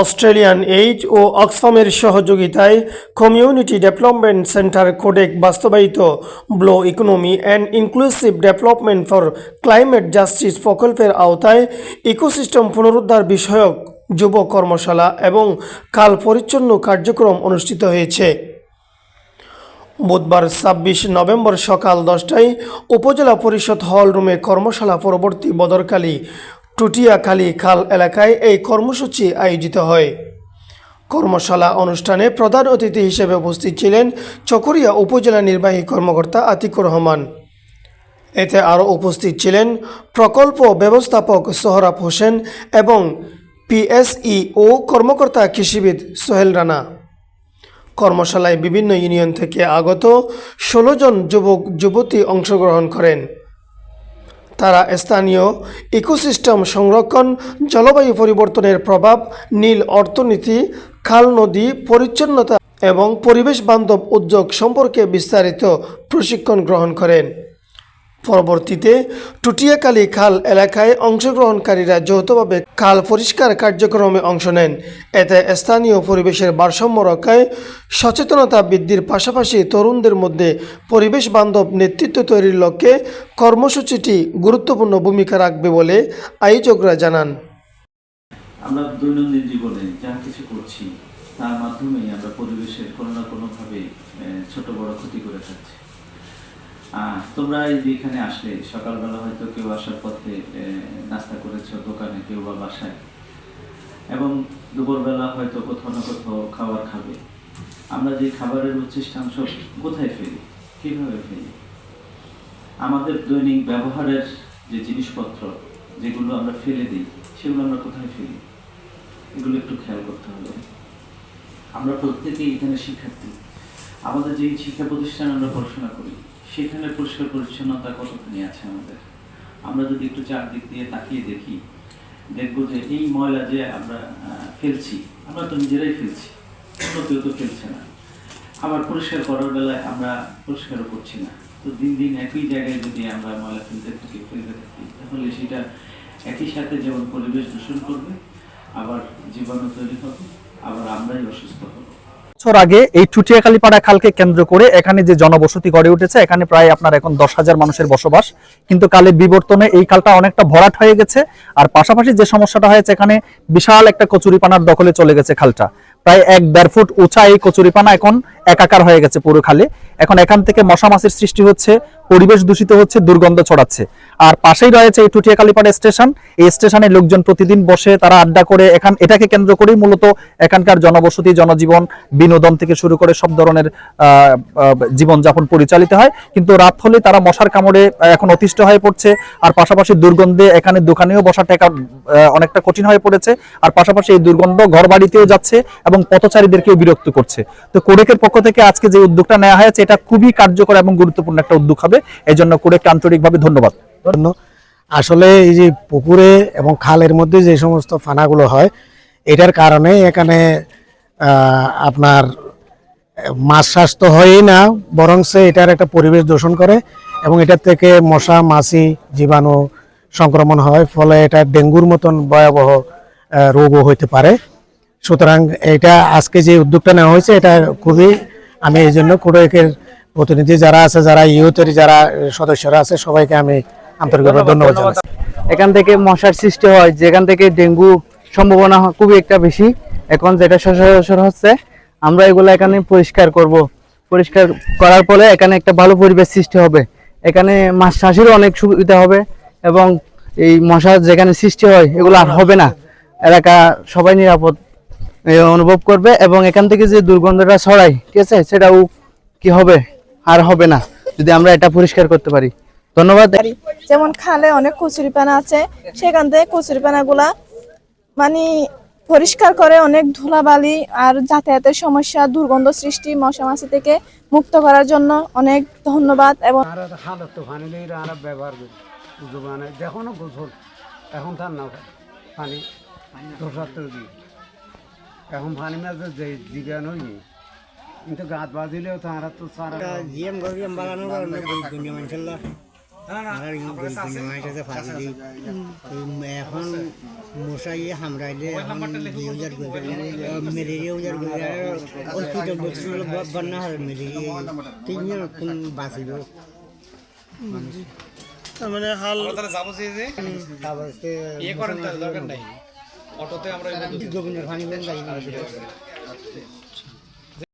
Australian aid ও অক্সফামের সহযোগিতায় কমিউনিটি ডেভেলপমেন্ট সেন্টার কোডেক বাস্তবায়িত। Blue economy and inclusive development for climate justice প্রকল্পের আওতায় ইকোসিস্টেম পুনরুদ্ধার বিষয়ক যুব কর্মশালা এবং কাল পরিচ্ছন্ন কার্যক্রম অনুষ্ঠিত হয়েছে। বুধবার ছাব্বিশ নভেম্বর সকাল দশটায় উপজেলা পরিষদ হল রুমে কর্মশালা পরবর্তী বদরকালী টুটিয়াখালী খাল এলাকায় এই কর্মসূচি আয়োজিত হয়। কর্মশালা অনুষ্ঠানে প্রধান অতিথি হিসেবে উপস্থিত ছিলেন চকরিয়া উপজেলা নির্বাহী কর্মকর্তা আতিকুর রহমান। এতে আরও উপস্থিত ছিলেন প্রকল্প ব্যবস্থাপক সোহরাব হোসেন এবং পিএসই ও কর্মকর্তা কৃষিবিদ সোহেল রানা। কর্মশালায় বিভিন্ন ইউনিয়ন থেকে আগত ষোলো জন যুবক, যুবতী অংশগ্রহণ করেন। তারা স্থানীয় ইকোসিস্টেম সংরক্ষণ, জলবায়ু পরিবর্তনের প্রভাব, নীল অর্থনীতি, খাল নদী, পরিচ্ছন্নতা এবং পরিবেশ বান্ধব উদ্যোগ সম্পর্কে বিস্তারিত প্রশিক্ষণ গ্রহণ করেন। পরবর্তীতে টুটিয়াকালী খাল এলাকায় অংশগ্রহণকারীরা যৌথভাবে খাল পরিষ্কার কার্যক্রমে অংশ নেন। এতে স্থানীয় পরিবেশের ভারসাম্য রক্ষায় সচেতনতা বৃদ্ধির পাশাপাশি তরুণদের মধ্যে পরিবেশ বান্ধব নেতৃত্ব তৈরির লক্ষ্যে কর্মসূচিটি গুরুত্বপূর্ণ ভূমিকা রাখবে বলে আয়োজকরা জানান। আমরা দৈনন্দিন জীবনে যা কিছু করছি, তার মাধ্যমেই আমরা পরিবেশের কোনো না কোনোভাবে ছোট বড় ক্ষতি করে থাকছি। তোমরা এই যে এখানে আসলে, সকালবেলা হয়তো কেউ আসার পথে নাস্তা করেছ দোকানে, কেউ বা বাসায়। এবং দুপুরবেলা হয়তো কোথাও না কোথাও খাবার খাবে। আমরা যে খাবারের উচ্ছিষ্টাংশ কোথায় ফেলি? কীভাবে ফেলি? আমাদের দৈনিক ব্যবহারের যে জিনিসপত্র, যেগুলো আমরা ফেলে দিই, সেগুলো আমরা কোথায় ফেলি? এগুলো একটু খেয়াল করতে হবে। আমরা প্রত্যেকেই এখানে শিক্ষার্থী। আমাদের যে শিক্ষা প্রতিষ্ঠানে আমরা পড়াশোনা করি সেখানে পরিষ্কার পরিচ্ছন্নতা কতখানি আছে আমাদের? আমরা যদি একটু চারদিক দিয়ে তাকিয়ে দেখি, দেখব যে এই ময়লা যে আমরা ফেলছি, আমরা তো নিজেরাই ফেলছি, অন্য কেউ তো ফেলছে না। আবার পরিষ্কার করার বেলায় আমরা পরিষ্কারও করছি না। তো দিন দিন একই জায়গায় যদি আমরা ময়লা ফেলতে থাকি ফেলতে থাকি, তাহলে সেটা একই সাথে যেমন পরিবেশ দূষণ করবে, আবার জীবাণু তৈরি হবে, আবার আমরাই অসুস্থ হব। বছর আগে এই টুটিয়াখালীপাড়া খালকে কেন্দ্র করে এখানে যে জনবসতি গড়ে উঠেছে, এখানে প্রায় আপনার এখন দশ হাজার মানুষের বসবাস। কিন্তু কালের বিবর্তনে এই খালটা অনেকটা ভরাট হয়ে গেছে, আর পাশাপাশি যে সমস্যাটা হয়েছে, এখানে বিশাল একটা কচুরিপানার দখলে চলে গেছে খালটা। প্রায় এক দেড় ফুট উঁচা এই কচুরিপানা এখন একাকার হয়ে গেছে পুরো খালে। এখন এখান থেকে মশা মাছির সৃষ্টি হচ্ছে, পরিবেশ দূষিত হচ্ছে, দুর্গন্ধ ছড়াচ্ছে। আর পাশেই রয়েছে এই টুটিয়াখালীপাড়া স্টেশন। এই স্টেশনে লোকজন প্রতিদিন বসে তারা আড্ডা করে এখান, এটাকে কেন্দ্র করেই মূলত এখানকার জনবসতি, জনজীবন, বিনোদন থেকে শুরু করে সব ধরনের জীবন যাপন পরিচালিত হয়। কিন্তু রাত হলে তারা মশার কামড়ে এখন অতিষ্ঠ হয়ে পড়ছে। আর পাশাপাশি দুর্গন্ধে এখানে দোকানেও বসা টেকা অনেকটা কঠিন হয়ে পড়েছে। আর পাশাপাশি এই দুর্গন্ধ ঘর বাড়িতেও যাচ্ছে এবং পথচারীদেরকেও বিরক্ত করছে। তো কোডেকের পক্ষ থেকে আজকে যে উদ্যোগটা নেওয়া হয়েছে, এটা খুবই কার্যকর এবং গুরুত্বপূর্ণ একটা উদ্যোগ হবে। এই জন্য কোডেককে আন্তরিকভাবে ধন্যবাদ। আসলে এই যে পুকুরে এবং খালের মধ্যে যে সমস্ত ফানাগুলো হয়, এটার কারণে এখানে আপনার, মাছ স্বাস্থ্য হয়ই না বরং সে এটার একটা পরিবেশ দূষণ করে এবং এটার থেকে মশা, মাছি, জীবাণু সংক্রমণ হয়, ফলে এটা ডেঙ্গুর মতন ভয়াবহ রোগও হইতে পারে। সুতরাং এটা আজকে যে উদ্যোগটা নেওয়া হয়েছে এটা খুবই আমি এই জন্য কোডেকের প্রতিনিধি যারা আছে যারা ইউথের যারা সদস্যরা আছে সবাইকে আমি আন্তরিকভাবে ধন্যবাদ জানাচ্ছি। এখান থেকে মশার সৃষ্টি হয় যেখান থেকে ডেঙ্গু সম্ভাবনা খুবই একটা বেশি। এখন যেটা সচরাচর হচ্ছে আমরা এগুলো এখানে পরিষ্কার করব। পরিষ্কার করার ফলে এখানে একটা ভালো পরিবেশ সৃষ্টি হবে। এখানে মাছ চাষেরও অনেক সুবিধা হবে এবং এই মশা যেখানে সৃষ্টি হয় এগুলো আর হবে না। এলাকা সবাই নিরাপদ। অনুভব করবে এবং এখান থেকে যে দুর্গন্ধটা ছড়ায় ঠিক আছে সেটাও কি হবে আর হবে না যদি আমরা এটা পরিষ্কার করতে পারি। ধন্যবাদ। যেমন খালে অনেক কচুরিপানা আছে সেখান থেকে কচুরিপানা গুলা মানে পরিষ্কার করে অনেক ধুলাবালি আর যাতায়াতের সমস্যা দুর্গন্ধ সৃষ্টি মশা মাছি থেকে মুক্ত করার জন্য অনেক ধন্যবাদ এবং ব্যবহার করি। এখন তার না পানি এখন পানি মাঝে যে জিগান হয়নি কিন্তু গাছ বাজিলেও তারা তো সারা জিএম গরিম বাগানোর কারণে দুনিয়া মানুষের এখন মশাই হামরাইলে মেলেরিয়া হসপিটাল বন্যা তিনজন বাঁচিল। মানে হাল তারপর ইয়ে করেন দরকার নাই। অটোতে আমরা